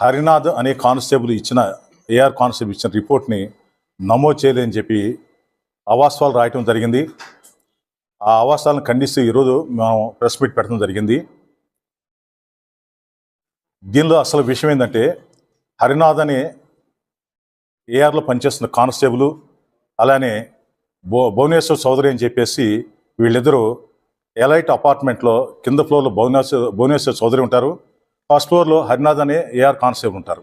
హరినాథ్ అనే కానిస్టేబుల్ ఇచ్చిన AR constable ఇచ్చిన రిపోర్ట్ని నమోదు చేయలేదని చెప్పి అవాస్తవాలు రాయటం జరిగింది. ఆ అవాస్తవాలను ఖండిస్తూ ఈరోజు మేము ప్రెస్ మీట్ పెట్టడం జరిగింది. దీనిలో అసలు విషయం ఏంటంటే హరినాథ్ అనే ఏఆర్లో పనిచేస్తున్న కానిస్టేబుల్ అలానే భో భువనేశ్వర్ చౌదరి అని చెప్పేసి వీళ్ళిద్దరూ ఎలైట్ అపార్ట్మెంట్లో కింద ఫ్లోర్లో భువనేశ్వర్ భువనేశ్వర్ చౌదరి ఉంటారు. ఫస్ట్ ఫ్లోర్లో హరినాథ్ అనే ఏఆర్ కానిస్టేబుల్ ఉంటారు.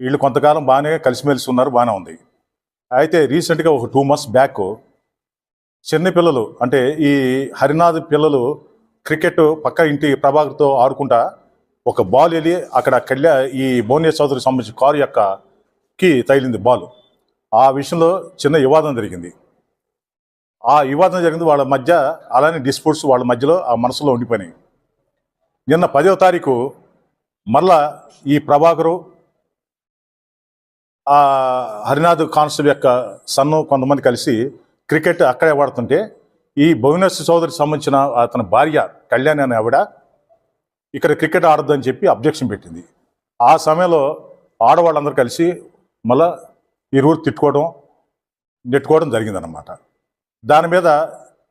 వీళ్ళు కొంతకాలం బాగానే కలిసిమెలిసి ఉన్నారు బాగానే ఉంది. అయితే రీసెంట్గా ఒక టూ మంత్స్ బ్యాక్ చిన్న పిల్లలు అంటే ఈ హరినాథ్ పిల్లలు క్రికెట్ పక్క ఇంటి ప్రభాకర్తో ఆడుకుంటా ఒక బాల్ వెళ్ళి అక్కడ కళ్యా ఈ భువనేశ్వర్ చౌదరికి సంబంధించిన కారు యొక్క కి తగిలింది బాల్. ఆ విషయంలో చిన్న వివాదం జరిగింది. ఆ వివాదం జరిగింది వాళ్ళ మధ్య అలానే డిస్ప్యూట్స్ వాళ్ళ మధ్యలో ఆ మనసులో ఉండిపోయినాయి. నిన్న పదవ తారీఖు మళ్ళా ఈ ప్రభాకరు ఆ హరినాథ్ కానిస్టేబుల్ యొక్క సన్ను కొంతమంది కలిసి క్రికెట్ అక్కడే ఆడుతుంటే ఈ భువనేశ్వర్ చౌదరికి సంబంధించిన అతని భార్య కళ్యాణి అనే ఆవిడ ఇక్కడ క్రికెట్ ఆడొద్దని చెప్పి అబ్జెక్షన్ పెట్టింది. ఆ సమయంలో ఆడవాళ్ళందరూ కలిసి మళ్ళా ఈ రూట్ తిట్టుకోవడం నెట్టుకోవడం జరిగిందనమాట దాని మీద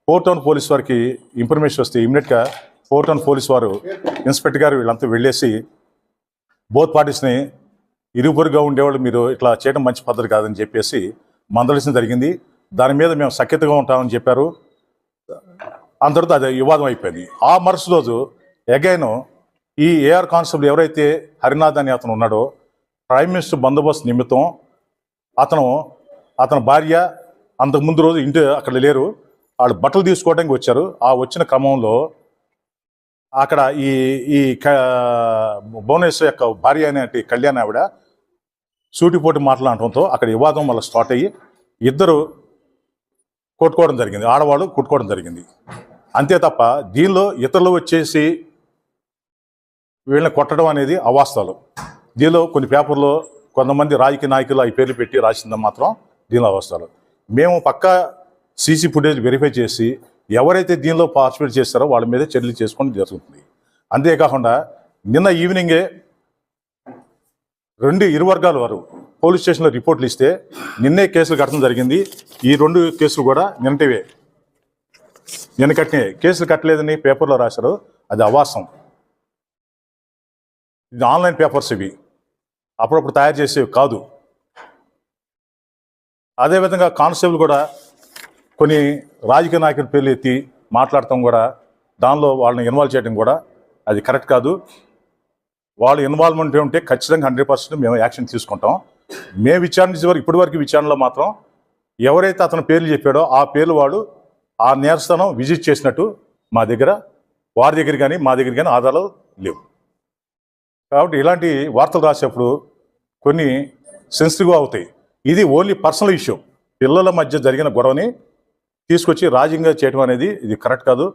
ఫోర్ టౌన్ పోలీస్ వారికి ఇన్ఫర్మేషన్ వస్తే ఇమీడియట్గా ఫోర్ టౌన్ పోలీస్ వారు ఇన్స్పెక్టర్ గారు వీళ్ళంతా వెళ్ళేసి బోత్ పార్టీస్ని ఇరుపొరుగా ఉండేవాళ్ళు మీరు ఇట్లా చేయడం మంచి పద్ధతి కాదని చెప్పేసి మందలించడం జరిగింది. దాని మీద మేము సఖ్యతగా ఉంటామని చెప్పారు. అందరితో అది వివాదం అయిపోయింది. ఆ మరుసటి రోజు అగైన్ ఈ ఏఆర్ కానిస్టేబుల్ ఎవరైతే హరినాథ్ అని అతను ఉన్నాడో ప్రైమ్ మినిస్టర్ బందోబస్తు నిమిత్తం అతను అతని భార్య అంతకు ముందు రోజు ఇంటి అక్కడ లేరు. వాళ్ళు బట్టలు తీసుకోవడానికి వచ్చారు. ఆ వచ్చిన క్రమంలో అక్కడ ఈ ఈ క- భువనేశ్వర్ యొక్క భార్య అనేటి కళ్యాణ్ ఆవిడ సూటిపోటి మాట్లాడటంతో అక్కడ వివాదం వల్ల స్టార్ట్ అయ్యి ఇద్దరు కొట్టుకోవడం జరిగింది. ఆడవాళ్ళు కొట్టుకోవడం జరిగింది. అంతే తప్ప దీనిలో ఇతరులు వచ్చేసి వీళ్ళని కొట్టడం అనేది అవాస్తవాలు. దీనిలో కొన్ని పేపర్లో కొంతమంది రాజకీయ నాయకులు ఈ పేర్లు పెట్టి రాసింది మాత్రం దీనిలో అవాస్తవాలు. మేము పక్క సీసీ ఫుటేజ్ వెరిఫై చేసి ఎవరైతే దీనిలో పార్టిసిపేట్ చేస్తారో వాళ్ళ మీద చర్యలు చేసుకోవడం జరుగుతుంది. అంతేకాకుండా నిన్న ఈవినింగే రెండు ఇరు వర్గాల వారు పోలీస్ స్టేషన్లో రిపోర్ట్లు ఇస్తే నిన్నే కేసులు కట్టడం జరిగింది. ఈ రెండు కేసులు కూడా నిన్నటివే. నిన్న కట్టినాయి కేసులు కట్టలేదని పేపర్లో రాశారు. అది అవాసం ఇది ఆన్లైన్ పేపర్స్ ఇవి. అప్పుడప్పుడు తయారు చేసేవి కాదు. అదేవిధంగా కానిస్టేబుల్ కూడా కొన్ని రాజకీయ నాయకుల పేర్లు ఎత్తి మాట్లాడటం కూడా దానిలో వాళ్ళని ఇన్వాల్వ్ చేయడం కూడా అది కరెక్ట్ కాదు. వాళ్ళు ఇన్వాల్వ్మెంట్ ఉంటే ఖచ్చితంగా హండ్రెడ్ పర్సెంట్ మేము యాక్షన్ తీసుకుంటాం. మేము విచారించే వరకు ఇప్పటి వరకు విచారణలో మాత్రం ఎవరైతే అతని పేర్లు చెప్పాడో ఆ పేర్లు వాడు ఆ నేరస్థానం విజిట్ చేసినట్టు మా దగ్గర వారి దగ్గర కానీ మా దగ్గర కానీ ఆధారాలు లేవు. కాబట్టి ఇలాంటి వార్తలు రాసేప్పుడు కొన్ని సెన్సిటివ్గా అవుతాయి. ఇది ఓన్లీ పర్సనల్ ఇష్యూ పిల్లల మధ్య జరిగిన గొడవని తీసుకొచ్చి రాజ్యంగా చేయడం అనేది ఇది కరెక్ట్ కాదు.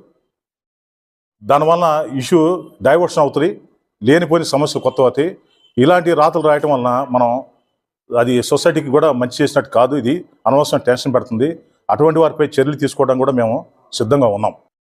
దానివల్ల ఇష్యూ డైవర్షన్ అవుతుంది లేనిపోయిన సమస్యలు కొత్త అవుతాయి ఇలాంటి రాతలు రాయటం వలన మనం అది సొసైటీకి కూడా మంచి చేసినట్టు కాదు ఇది. అనవసరం టెన్షన్ పెడుతుంది. అటువంటి వారిపై చర్యలు తీసుకోవడం కూడా మేము సిద్ధంగా ఉన్నాం.